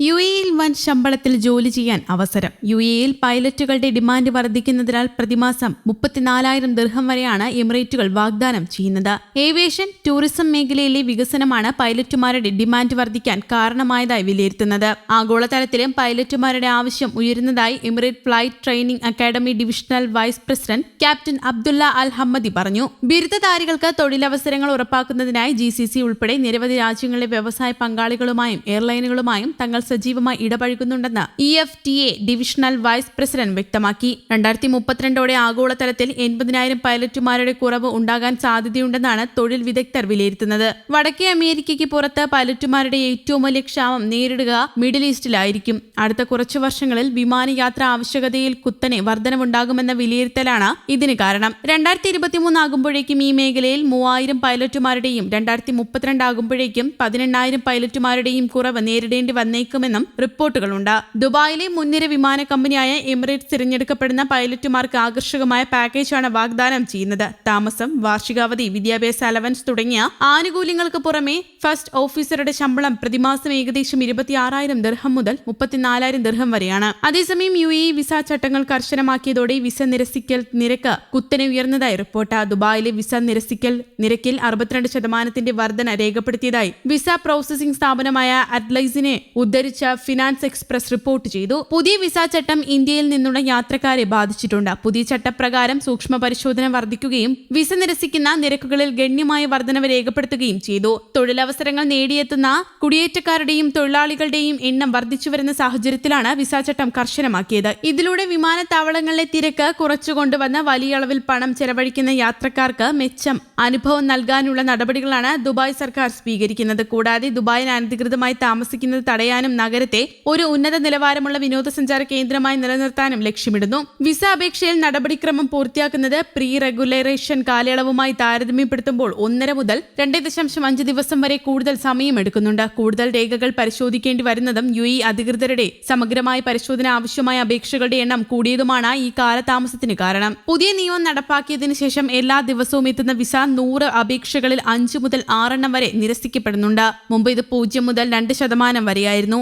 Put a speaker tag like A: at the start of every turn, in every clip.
A: U എയിൽ വൻ ശമ്പളത്തിൽ ജോലി ചെയ്യാൻ അവസരം. യു എയിൽ പൈലറ്റുകളുടെ ഡിമാൻഡ് വർദ്ധിക്കുന്നതിനാൽ പ്രതിമാസം മുപ്പത്തിനാലായിരം ദീർഘം വരെയാണ് എമിറേറ്റുകൾ വാഗ്ദാനം ചെയ്യുന്നത്. ഏവിയേഷൻ ടൂറിസം മേഖലയിലെ വികസനമാണ് പൈലറ്റുമാരുടെ ഡിമാൻഡ് വർദ്ധിക്കാൻ കാരണമായതായി വിലയിരുത്തുന്നത്. ആഗോളതലത്തിലും പൈലറ്റുമാരുടെ ആവശ്യം ഉയരുന്നതായി Emirate flight training academy divisional vice president captain Abdullah Al Hammadi പറഞ്ഞു. ബിരുദധാരികൾക്ക് തൊഴിലവസരങ്ങൾ ഉറപ്പാക്കുന്നതിനായി ജി ഉൾപ്പെടെ നിരവധി രാജ്യങ്ങളിലെ വ്യവസായ പങ്കാളികളുമായും എയർലൈനുകളുമായും തങ്ങൾ സജീവമായി ഇടപഴകുന്നുണ്ടെന്ന് E F T A divisional vice president വ്യക്തമാക്കി. രണ്ടായിരത്തി മുപ്പത്തിരണ്ടോടെ ആഗോളതലത്തിൽ എൺപതിനായിരം പൈലറ്റുമാരുടെ കുറവ് ഉണ്ടാകാൻ സാധ്യതയുണ്ടെന്നാണ് തൊഴിൽ വിദഗ്ധർ വിലയിരുത്തുന്നത്. വടക്കേ അമേരിക്കയ്ക്ക് പുറത്ത് പൈലറ്റുമാരുടെ ഏറ്റവും വലിയ ക്ഷാമം നേരിടുക മിഡിൽ ഈസ്റ്റിലായിരിക്കും. അടുത്ത കുറച്ചു വർഷങ്ങളിൽ വിമാനയാത്ര ആവശ്യകതയിൽ കുത്തനെ വർധനവുണ്ടാകുമെന്ന വിലയിരുത്തലാണ് ഇതിന് കാരണം. രണ്ടായിരത്തി ഇരുപത്തിമൂന്ന് ആകുമ്പോഴേക്കും ഈ മേഖലയിൽ മൂവായിരം പൈലറ്റുമാരുടെയും രണ്ടായിരത്തി മുപ്പത്തിരണ്ട് ആകുമ്പോഴേക്കും പതിനെണ്ണായിരം പൈലറ്റുമാരുടെയും കുറവ് നേരിടേണ്ടി വന്നേക്കുമെന്നും റിപ്പോർട്ടുകളുണ്ട്. ദുബായിലെ മുൻനിര വിമാന കമ്പനിയായ എമിറേറ്റ്സ് തിരഞ്ഞെടുക്കപ്പെടുന്ന പൈലറ്റുമാർക്ക് ആകർഷകമായ പാക്കേജാണ് വാഗ്ദാനം ചെയ്യുന്നത്. താമസം വാർഷികാവധി വിദ്യാഭ്യാസ അലവൻസ് തുടങ്ങിയ ആനുകൂല്യങ്ങൾക്ക് പുറമെ ഫസ്റ്റ് ഓഫീസറുടെ ശമ്പളം പ്രതിമാസം ഏകദേശം ഇരുപത്തിയാറായിരം ദർഹം മുതൽ മുപ്പത്തിനാലായിരം ദർഹം വരെയാണ്. അതേസമയം യു എ വിസ ചട്ടങ്ങൾ കർശനമാക്കിയതോടെ വിസ നിരസിക്കൽ നിരക്ക് കുത്തനെ ഉയർന്നതായി റിപ്പോർട്ട്. ദുബായിലെ വിസ നിരസിക്കൽ നിരക്കിൽ അറുപത്തിരണ്ട് ശതമാനത്തിന്റെ വർധന രേഖപ്പെടുത്തിയതായി വിസ പ്രോസസിംഗ് സ്ഥാപനമായ അറ്റ്ലൈസിനെ ഉദ്ധരിച്ച ഫിനാൻസ് എക്സ്പ്രസ് റിപ്പോർട്ട് ചെയ്തു. പുതിയ വിസ ചട്ടം ഇന്ത്യയിൽ നിന്നുള്ള യാത്രക്കാരെ ബാധിച്ചിട്ടുണ്ട്. പുതിയ ചട്ടപ്രകാരം സൂക്ഷ്മ പരിശോധന വർദ്ധിക്കുകയും വിസ നിരസിക്കുന്ന നിരക്കുകളിൽ ഗണ്യമായ വർധനവ് രേഖപ്പെടുത്തുകയും ചെയ്തു. തൊഴിലവസരങ്ങൾ നേടിയെത്തുന്ന കുടിയേറ്റക്കാരുടെയും തൊഴിലാളികളുടെയും എണ്ണം വർദ്ധിച്ചുവരുന്ന സാഹചര്യത്തിലാണ് വിസ ചട്ടം കർശനമാക്കിയത്. ഇതിലൂടെ വിമാനത്താവളങ്ങളിലെ തിരക്ക് കുറച്ചുകൊണ്ടുവന്ന വലിയ അളവിൽ പണം ചെലവഴിക്കുന്ന യാത്രക്കാർക്ക് മെച്ചം അനുഭവം നൽകാനുള്ള നടപടികളാണ് ദുബായ് സർക്കാർ സ്വീകരിക്കുന്നത്. കൂടാതെ ദുബായിൽ അനധികൃതമായി താമസിക്കുന്നത് തടയാനും നഗരത്തെ ഒരു ഉന്നത നിലവാരമുള്ള വിനോദസഞ്ചാര കേന്ദ്രമായി നിലനിർത്താനും ലക്ഷ്യമിടുന്നു. വിസ അപേക്ഷയിൽ നടപടിക്രമം പൂർത്തിയാക്കുന്നത് പ്രീ റെഗുലറേഷൻ കാലയളവുമായി താരതമ്യപ്പെടുത്തുമ്പോൾ ഒന്നര മുതൽ രണ്ടേ ദശാംശം അഞ്ച് ദിവസം വരെ കൂടുതൽ സമയമെടുക്കുന്നുണ്ട്. കൂടുതൽ രേഖകൾ പരിശോധിക്കേണ്ടി വരുന്നതും യു ഇ അധികൃതരുടെ സമഗ്രമായ പരിശോധന ആവശ്യമായ അപേക്ഷകളുടെ എണ്ണം കൂടിയതുമാണ് ഈ കാലതാമസത്തിന് കാരണം. പുതിയ നിയമം നടപ്പാക്കിയതിനു ശേഷം എല്ലാ ദിവസവും എത്തുന്ന വിസ നൂറ് അപേക്ഷകളിൽ അഞ്ച് മുതൽ ആറെണ്ണം വരെ നിരസിക്കപ്പെടുന്നുണ്ട്. മുമ്പ് ഇത് പൂജ്യം മുതൽ രണ്ട് ശതമാനം വരെയായിരുന്നു.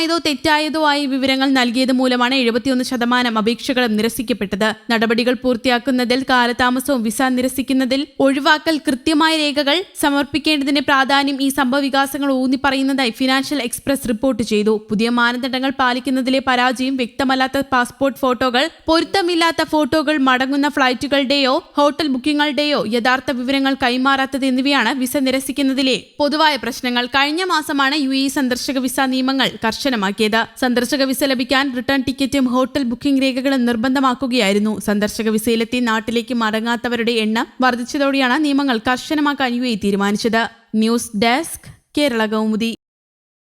A: അപൂർണമായതോ തെറ്റായതോ ആയ വിവരങ്ങൾ നൽകിയത് മൂലമാണ് എഴുപത്തിയൊന്ന് ശതമാനം അപേക്ഷകളും നിരസിക്കപ്പെട്ടത്. നടപടികൾ പൂർത്തിയാക്കുന്നതിൽ കാലതാമസവും വിസ നിരസിക്കുന്നതിൽ ഒഴിവാക്കൽ കൃത്യമായ രേഖകൾ സമർപ്പിക്കേണ്ടതിന്റെ പ്രാധാന്യം ഈ സംഭവവികാസങ്ങൾ ഊന്നിപ്പറയുന്നതായി ഫിനാൻഷ്യൽ എക്സ്പ്രസ് റിപ്പോർട്ട് ചെയ്തു. പുതിയ മാനദണ്ഡങ്ങൾ പാലിക്കുന്നതിലെ പരാജയം വ്യക്തമല്ലാത്ത പാസ്പോർട്ട് ഫോട്ടോകൾ പൊരുത്തമില്ലാത്ത ഫോട്ടോകൾ മടങ്ങുന്ന ഫ്ളൈറ്റുകളുടെയോ ഹോട്ടൽ ബുക്കിംഗുകളുടെയോ യഥാർത്ഥ വിവരങ്ങൾ കൈമാറാത്തത് എന്നിവയാണ് വിസ നിരസിക്കുന്നതിലെ പൊതുവായ പ്രശ്നങ്ങൾ. കഴിഞ്ഞ മാസമാണ് യു സന്ദർശക വിസ നിയമങ്ങൾ കർശനമാക്കിയത് സന്ദർശക വിസ ലഭിക്കാൻ റിട്ടേൺ ടിക്കറ്റും ഹോട്ടൽ ബുക്കിംഗ് രേഖകളും നിർബന്ധമാക്കുകയായിരുന്നു. സന്ദർശക വിസയിലെത്തി നാട്ടിലേക്ക് മടങ്ങാത്തവരുടെ എണ്ണം വർദ്ധിച്ചതോടെയാണ് നിയമങ്ങൾ കർശനമാക്കാൻ യു തീരുമാനിച്ചത്. News desk Kerala Kaumudi.